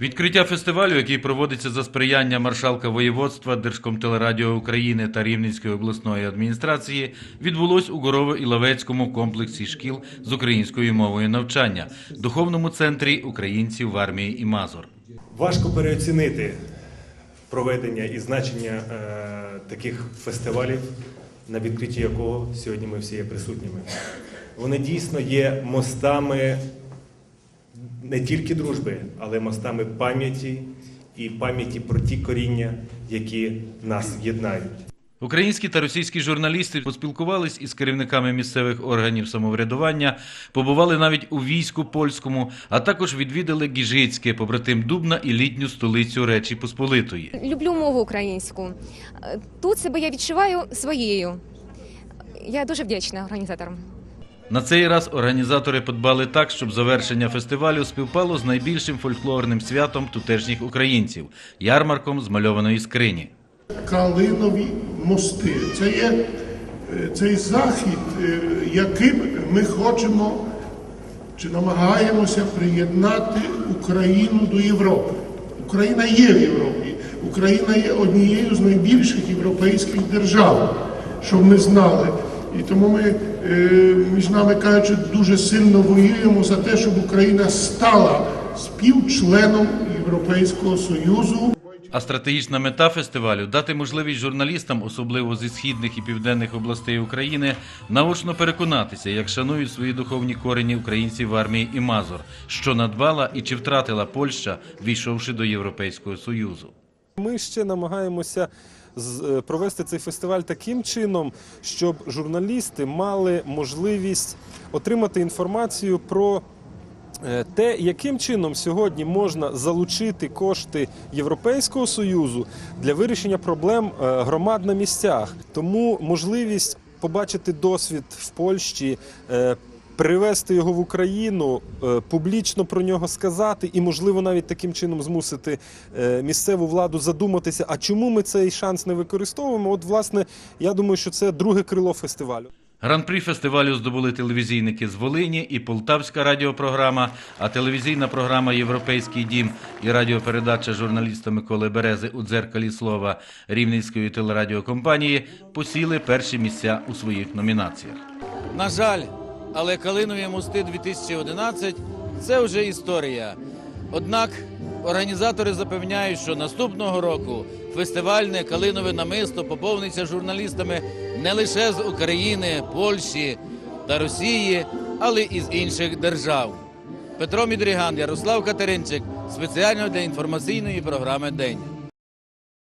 Відкриття фестивалю, який проводиться за сприяння маршалка воєводства Держкомтелерадіо України та Рівненської обласної адміністрації, відбулось у Горово-Іловецькому комплексі шкіл з українською мовою навчання, духовному центрі українців в армії і Мазур. Важко переоцінити проведення і значення е, таких фестивалів, на відкритті якого сьогодні ми всі є присутніми. Вони дійсно є мостами не тільки дружби, але мостами пам'яті і пам'яті про ті коріння, які нас єднають. Українські та російські журналісти поспілкувались із керівниками місцевих органів самоврядування, побували навіть у війську польському, а також відвідали Гіжицьке, побратим Дубна і літню столицю Речі Посполитої. Люблю мову українську. Тут себе я відчуваю своєю. Я дуже вдячна організаторам. На цей раз організатори подбали так, щоб завершення фестивалю співпало з найбільшим фольклорним святом тутешніх українців ярмарком змальованої скрині. Калинові мости. Це є е, цей захід, е, яким ми хочемо чи намагаємося приєднати Україну до Європи. Україна є в Європі. Україна є однією з найбільших європейських держав, щоб ми знали. І тому ми, е, між нами кажучи, дуже сильно воюємо за те, щоб Україна стала співчленом Європейського Союзу. А стратегічна мета фестивалю дати можливість журналістам, особливо зі східних і південних областей України, наочно переконатися, як шанують свої духовні корені українців в армії і Мазур, що надбала і чи втратила Польща, війшовши до Європейського Союзу. Ми ще намагаємося е, провести цей фестиваль таким чином, щоб журналісти мали можливість отримати інформацію про е, те, яким чином сьогодні можна залучити кошти Європейського союзу для вирішення проблем е, громад на місцях. Тому можливість побачити досвід в Польщі. Привезти його в Україну, е, публічно про нього сказати, і можливо навіть таким чином змусити е, місцеву владу задуматися, а чому ми цей шанс не використовуємо? От, власне, я думаю, що це друге крило фестивалю. Гран-прі фестивалю здобули телевізійники з Волині і Полтавська радіопрограма, а телевізійна програма Європейський дім і радіопередача журналіста Миколи Берези у дзеркалі слова Рівненської телерадіокомпанії посіли перші місця у своїх номінаціях. На жаль, але Калинові мости 2011 це вже історія. Однак організатори запевняють, що наступного року фестивальне Калинове намисто поповниться журналістами не лише з України, Польщі та Росії, але і з інших держав. Петро Мідріган, Ярослав Катеринчик спеціально для інформаційної програми День.